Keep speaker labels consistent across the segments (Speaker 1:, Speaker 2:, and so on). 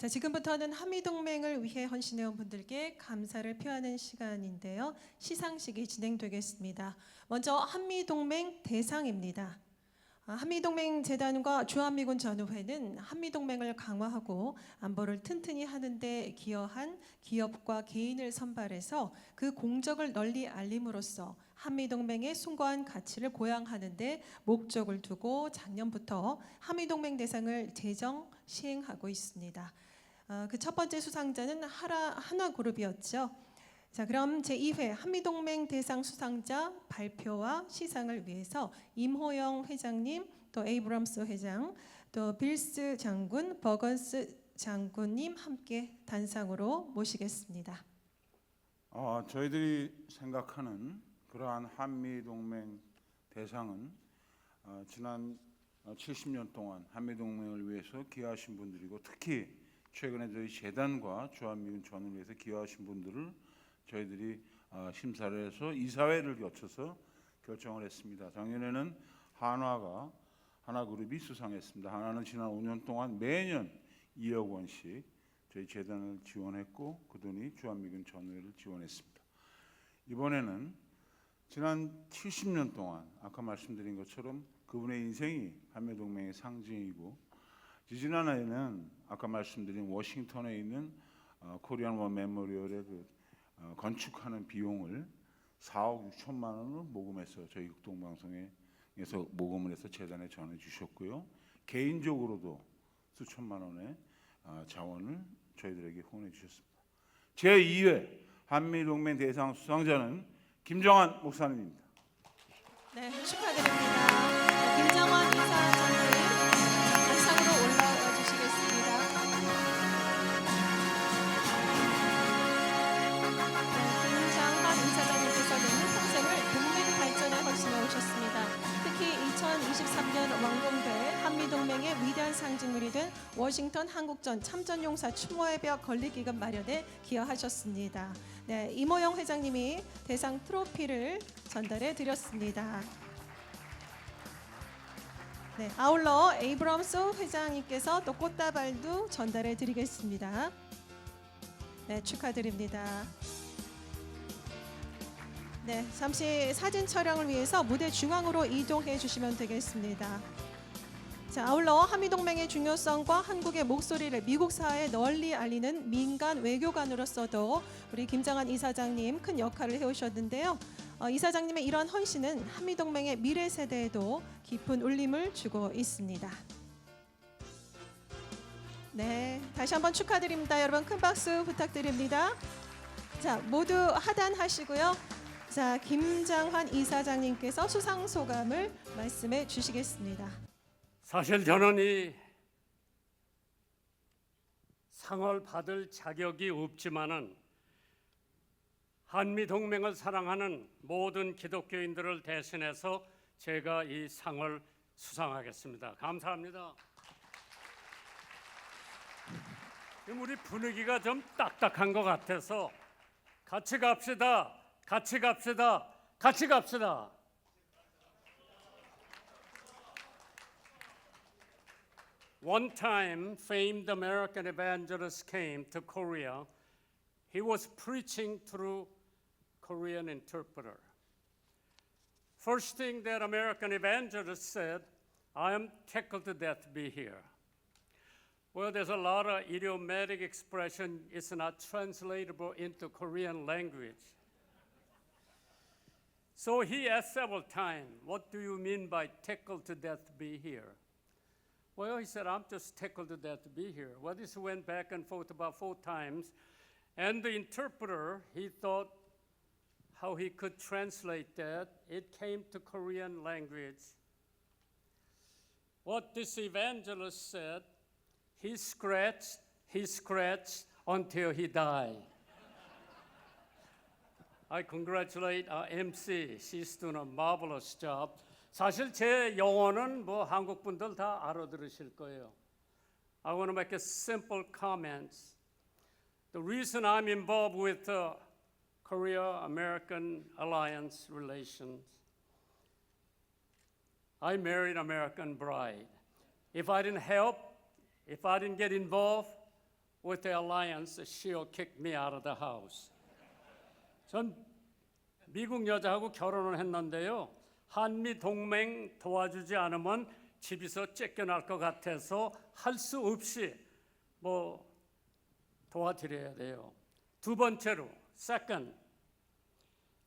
Speaker 1: 자, 지금부터는 한미 동맹을 위해 헌신해 온 분들께 감사를 표하는 시간인데요. 시상식이 진행되겠습니다. 먼저 한미 동맹 대상입니다. 아, 한미동맹 재단과 주한미군 전우회는 한미동맹을 강화하고 안보를 튼튼히 하는데 기여한 기업과 개인을 선발해서 그 공적을 널리 알림으로써 한미동맹의 숭고한 가치를 고양하는데 목적을 두고 작년부터 한미동맹 대상을 제정 시행하고 있습니다. 어, 그첫 번째 수상자는 하라 하나그룹이었죠. 자, 그럼 제2회 한미동맹 대상 수상자 발표와 시상을 위해서 임호영 회장님, 또 에이브럼스 회장, 또 빌스 장군, 버건스 장군님 함께 단상으로 모시겠습니다.
Speaker 2: 어, 저희들이 생각하는 그러한 한미 동맹 대상은 어, 지난 어, 70년 동안 한미 동맹을 위해서 기여하신 분들이고 특히 최근에 저희 재단과 주한미군 전을 위해서 기여하신 분들을 저희들이 어, 심사를 해서 이사회를 거쳐서 결정을 했습니다. 작년에는 한화가 하나그룹이 수상했습니다. 하나는 지난 5년 동안 매년 2억 원씩 저희 재단을 지원했고 그 돈이 주한미군 전우회를 지원했습니다. 이번에는 지난 70년 동안 아까 말씀드린 것처럼 그분의 인생이 한미동맹의 상징이고 지지난해에는 아까 말씀드린 워싱턴에 있는 어, 코리안 원 메모리얼의 그 어, 건축하는 비용을 4억 6천만 원을 모금해서 저희 극동방송에서 모금을 해서 재단에 전해 주셨고요. 개인적으로도 수천만 원의 어, 자원을 저희들에게 후원해 주셨습니다. 제 2회 한미 동맹 대상 수상자는 김정환 목사님입니다.
Speaker 1: 네, 축하드립니다. 위대한 상징물이 된 워싱턴 한국전 참전용사 추모의 벽 건립기금 마련에 기여하셨습니다. 네, 이모영 회장님이 대상 트로피를 전달해 드렸습니다. 네, 아울러 에이브럼스 회장님께서 또 꽃다발도 전달해 드리겠습니다. 네, 축하드립니다. 네, 잠시 사진 촬영을 위해서 무대 중앙으로 이동해 주시면 되겠습니다. 자, 아울러 한미동맹의 중요성과 한국의 목소리를 미국 사회에 널리 알리는 민간 외교관으로서도 우리 김장한 이사장님 큰 역할을 해오셨는데요. 어, 이사장님의 이러한 헌신은 한미동맹의 미래 세대에도 깊은 울림을 주고 있습니다. 네, 다시 한번 축하드립니다. 여러분 큰 박수 부탁드립니다. 자, 모두 하단하시고요. 자, 김장환 이사장님께서 수상 소감을 말씀해 주시겠습니다.
Speaker 3: 사실 저는 이 상을 받을 자격이 없지만은 한미 동맹을 사랑하는 모든 기독교인들을 대신해서 제가 이 상을 수상하겠습니다. 감사합니다. 우리 분위기가 좀 딱딱한 것 같아서 같이 갑시다. 같이 갑시다. 같이 갑시다. One time, famed American evangelist came to Korea. He was preaching through Korean interpreter. First thing that American evangelist said, I am tickled to death to be here. Well, there's a lot of idiomatic expression. It's not translatable into Korean language. So he asked several times, What do you mean by tickled to death to be here? Well, he said, I'm just tickled to death to be here. Well, this went back and forth about four times. And the interpreter, he thought how he could translate that. It came to Korean language. What this evangelist said, he scratched, he scratched until he died. I congratulate our MC. She's doing a marvelous job. 사실 제 영어는 뭐 한국 분들 다 알아들으실 거예요. I want to make a simple comment. The reason I'm involved with uh, Korea-American alliance relations, I married an American bride. If I didn't help, if I didn't get involved, with the alliance, she'll kick me out of the house. 전 미국 여자하고 결혼을 했는데요. 한미 동맹 도와주지 않으면 집에서 쫓겨날 것 같아서 할 수 없이 뭐 도와드려야 돼요. 두 번째로, second,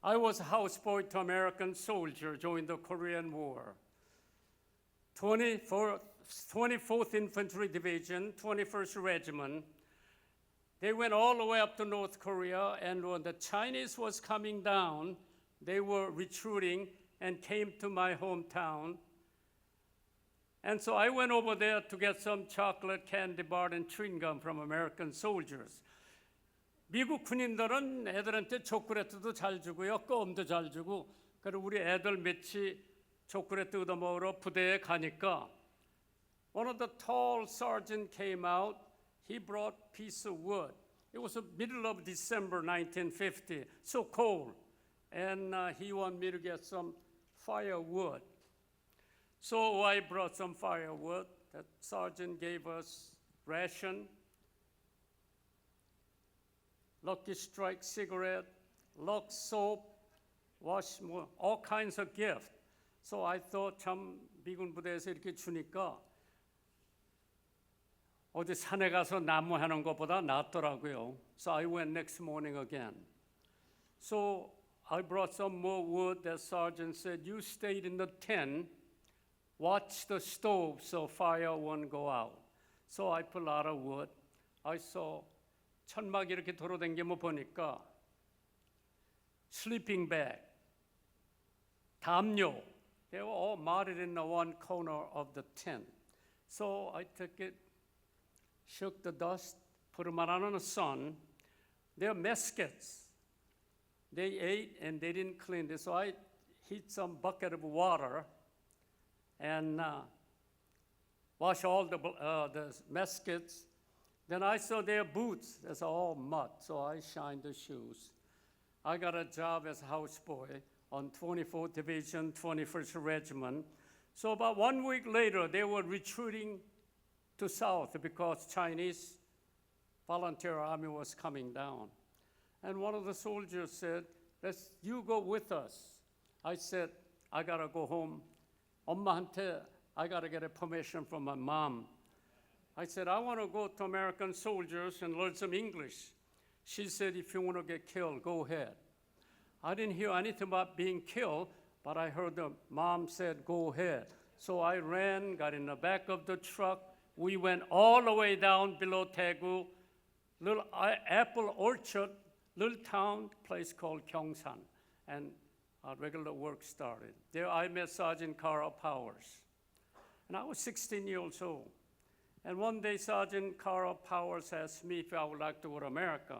Speaker 3: I was a houseboy to American soldier during the Korean War. 24th, 24th Infantry Division, 21st Regiment. They went all the way up to North Korea, and when the Chinese was coming down, they were retreating and came to my hometown. And so I went over there to get some chocolate, candy bar, and chewing gum from American soldiers. 미국 군인들은 애들한테 초콜릿도 잘 주고요, 껌도 잘 주고, 그리고 우리 애들 며칠 초콜릿 얻어 먹으러 부대에 가니까 one of the tall sergeant came out. He brought piece of wood. It was the middle of December 1950, so cold, and uh, he wanted me to get some firewood. So I brought some firewood. That sergeant gave us ration, Lucky Strike cigarette, Lux soap, wash, 뭐, all kinds of gift. So I thought 참 미군 부대에서 이렇게 주니까 어디 산에 가서 나무 하는 것보다 낫더라고요. So I went next morning again. So I brought some more wood. That sergeant said, "You stayed in the tent, watch the stove so fire won't go out." So I put a lot of wood. I saw 천막 이렇게 돌아다니면 보니까 sleeping bag, 담요. They were all mounted in the one corner of the tent. So I took it, shook the dust, put them out on the sun. They're muskets. They ate and they didn't clean it. So I heat some bucket of water and uh, wash all the, uh, the muskets. Then I saw their boots. That's all mud. So I shined the shoes. I got a job as houseboy on 24th Division, 21st Regiment. So about one week later, they were retreating to south because Chinese volunteer army was coming down And one of the soldiers said, Let's, you go with us. I said, I gotta go home. 엄마한테 I gotta get a permission from my mom. I said, I want to go to American soldiers and learn some English. She said, if you want to get killed, go ahead. I didn't hear anything about being killed, but I heard the mom said, go ahead. So I ran, got in the back of the truck. We went all the way down below Daegu, little i- apple orchard, little town, place called Gyeongsan. And regular work started. There I met Sergeant Carl Powers. And I was 16 years old. And one day, Sergeant Carl Powers asked me if I would like to go to America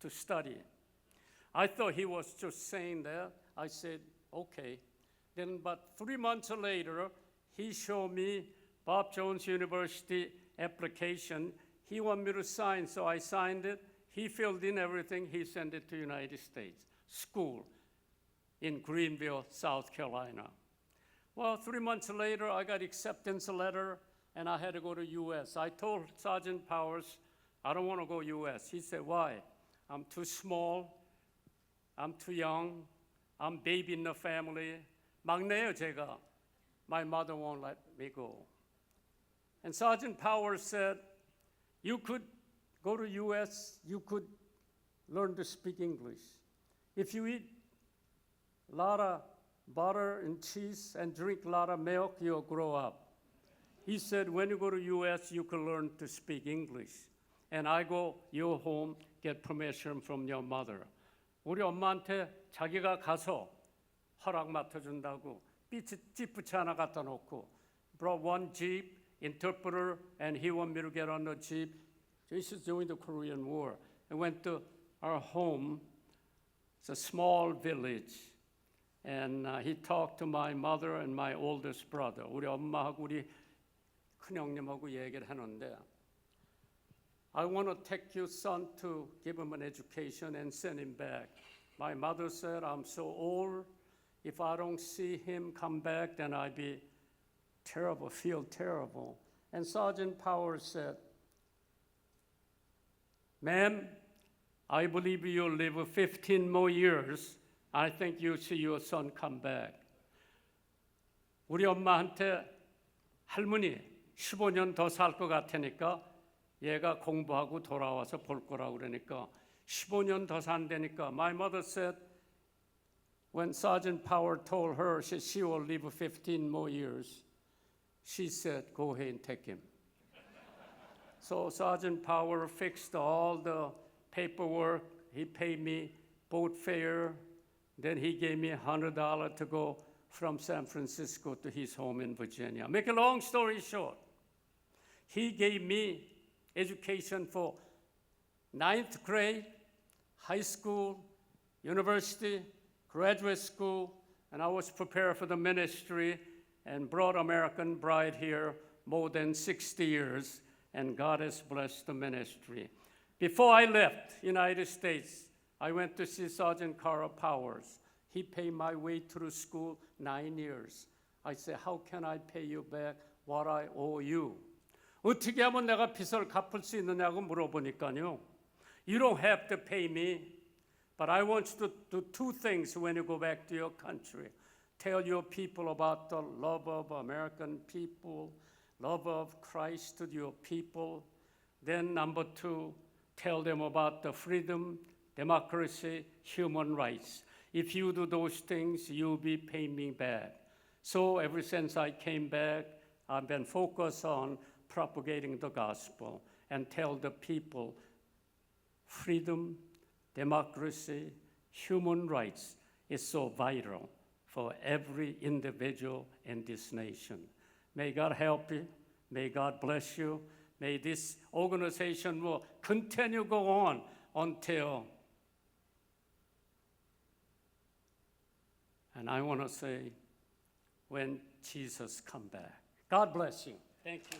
Speaker 3: to study. I thought he was just saying that. I said, okay. Then, about three months later, he showed me Bob Jones University application. He wanted me to sign, so I signed it. He filled in everything. He sent it to United States school in Greenville, South Carolina. Well, three months later, I got acceptance letter, and I had to go to U.S. I told Sergeant Powers, I don't want to go U.S. He said, why? I'm too small. I'm too young. I'm baby in the family. 막내요, 제가. My mother won't let me go. And Sergeant Powers said, you could go to U.S., you could learn to speak English. If you eat a lot of butter and cheese and drink a lot of milk, you'll grow up. He said, when you go to U.S., you can learn to speak English. And I go, your home, get permission from your mother. 우리 엄마한테 자기가 가서 허락 맡아준다고 삐치 찌푸치 하나 갖다 놓고 brought one jeep, interpreter, and he wanted me to get on the jeep. This is during the Korean War. I went to our home. It's a small village. And uh, he talked to my mother and my oldest brother. 우리 엄마하고 우리 큰형님하고 얘기를 하는데 I want to take your son to give him an education and send him back. My mother said, I'm so old. If I don't see him come back, then I'd be terrible, feel terrible. And Sergeant Powers said, Ma'am, I believe you'll live 15 more years. I think you'll see your son come back. 우리 엄마한테 할머니 15년 더 살 것 같으니까 얘가 공부하고 돌아와서 볼 거라고 그러니까 15년 더 산다니까 my mother said when Sergeant Power told her she, she will live 15 more years she said go ahead and take him so Sergeant Power fixed all the paperwork. He paid me boat fare. Then he gave me $100 to go from San Francisco to his home in Virginia. Make a long story short, he gave me education for ninth grade, high school, university, graduate school, and I was prepared for the ministry and brought American Bride here more than 60 years, and God has blessed the ministry. Before I left United States, I went to see Sergeant Carl Powers. He paid my way through school nine years. I said, How can I pay you back what I owe you? 어떻게 하면 내가 빚을 갚을 수 있느냐고 물어보니까요. You don't have to pay me, but I want you to do two things when you go back to your country. Tell your people about the love of American people, love of Christ to your people. Then, number two, tell them about the freedom, democracy, human rights. If you do those things, you'll be paying me back. So, ever since I came back, I've been focused on propagating the gospel and tell the people freedom, democracy, human rights is so vital for every individual in this nation. May God help you. May God bless you. May this organization will continue go on until and I want to say when Jesus come back. God bless you. Thank you.